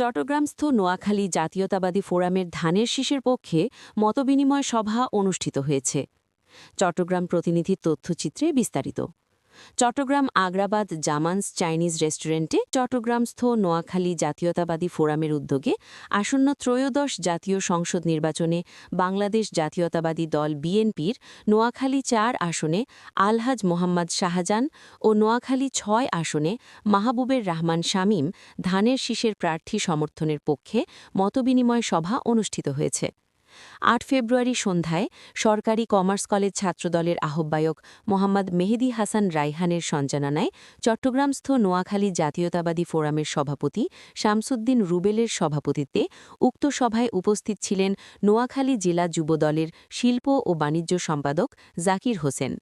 চট্টগ্রামস্থ নোয়াখালী জাতীয়তাবাদী ফোরামের ধানের শীষের পক্ষে মতবিনিময় সভা অনুষ্ঠিত হয়েছে। চট্টগ্রাম প্রতিনিধির তথ্যচিত্রে বিস্তারিত। চট্টগ্রাম আগ্রাবাদ জামান্স চাইনিজ রেস্টুরেন্টে চট্টগ্রামস্থ নোয়াখালী জাতীয়তাবাদী ফোরামের উদ্যোগে আসন্ন ত্রয়োদশ জাতীয় সংসদ নির্বাচনে বাংলাদেশ জাতীয়তাবাদী দল বিএনপির নোয়াখালী চার আসনে আলহাজ মোহাম্মদ শাহজান ও নোয়াখালী ছয় আসনে মাহবুবের রহমান শামীম ধানের শীষের প্রার্থী সমর্থনের পক্ষে মতবিনিময় সভা অনুষ্ঠিত হয়েছে। আট ফেব্রুয়ারি সন্ধ্যায় সরকারি কমার্স কলেজ ছাত্রদলের আহ্বায়ক মোহাম্মদ মেহেদি হাসান রাইহানের সঞ্চালনায় চট্টগ্রামস্থ নোয়াখালী জাতীয়তাবাদী ফোরামের সভাপতি শামসুদ্দিন রুবেলের সভাপতিত্বে উক্ত সভায় উপস্থিত ছিলেন নোয়াখালী জেলা যুবদলের শিল্প ও বাণিজ্য সম্পাদক জাকির হোসেন।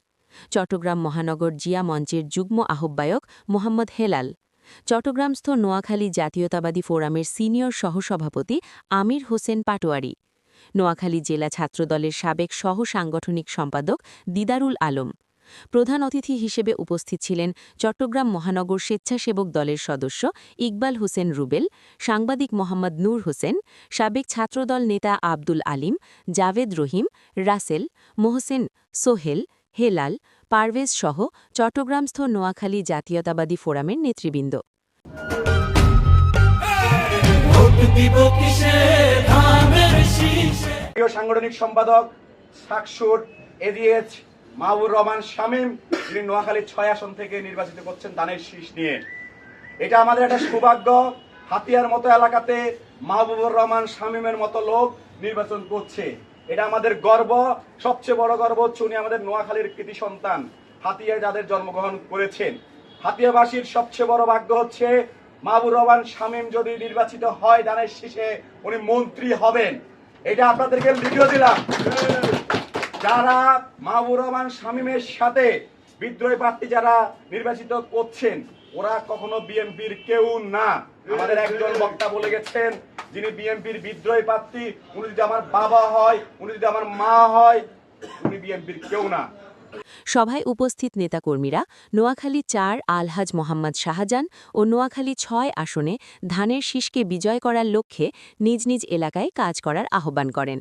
চট্টগ্রাম মহানগর জিয়া মঞ্চের যুগ্ম আহ্বায়ক মোহাম্মদ হেলাল। চট্টগ্রামস্থ নোয়াখালী জাতীয়তাবাদী ফোরামের সিনিয়র সহসভাপতি আমির হোসেন পাটোয়ারি। নোয়াখালী জেলা ছাত্রদলের সাবেক সহ সাংগঠনিক সম্পাদক দিদারুল আলম। প্রধান অতিথি হিসেবে উপস্থিত ছিলেন চট্টগ্রাম মহানগর স্বেচ্ছাসেবক দলের সদস্য ইকবাল হোসেন রুবেল, সাংবাদিক মোহাম্মদ নূর হোসেন, সাবেক ছাত্রদল নেতা আব্দুল আলিম, জাভেদ রহিম, রাসেল, মোহসেন সোহেল, হেলাল, পারভেজ সহ চট্টগ্রামস্থ নোয়াখালী জাতীয়তাবাদী ফোরামের নেতৃবৃন্দ। শীষে সাংগঠনিক সম্পাদক শাকসুর এডিএচ মাহবুর রহমান শামীম, যিনি নোয়াখালী ছয় আসন থেকে নির্বাচিত করছেন দানের শীষ নিয়ে। এটা আমাদের একটা সৌভাগ্য। হাতিয়ার মতো এলাকাতে মাহবুবুর রহমান শামীমের মতো লোক নির্বাচন করছে। এটা আমাদের গর্ব। সবচেয়ে বড় গর্ব হচ্ছে উনি আমাদের নোয়াখালীর কৃতি সন্তান হাতিয়ায় যাদের জন্মগ্রহণ করেছেন। হাতিয়াবাসীর সবচেয়ে বড় ভাগ্য হচ্ছে মাহবুর রহমান শামীম যদি নির্বাচিত হয় দানের শীষে, উনি মন্ত্রী হবেন। এটা আপনাদেরকে ভিডিও দিলাম। যারা মাহবুর রহমান শামীমের সাথে বিদ্রোহী প্রার্থী যারা নির্বাচিত করছেন, ওরা কখনো বিএনপির কেউ না। আমাদের একজন বক্তা বলে গেছেন, যিনি বিএনপির বিদ্রোহী প্রার্থী, উনি যদি আমার বাবা হয়, উনি যদি আমার মা হয়, উনি বিএনপির কেউ না। সভায় উপস্থিত নেতাকর্মীরা নোয়াখালী চার, আলহাজ মোহাম্মদ শাহজান ও নোয়াখালী ছয় আসনে ধানের শীষকে বিজয় করার লক্ষ্যে নিজ নিজ এলাকায় কাজ করার আহ্বান করেন।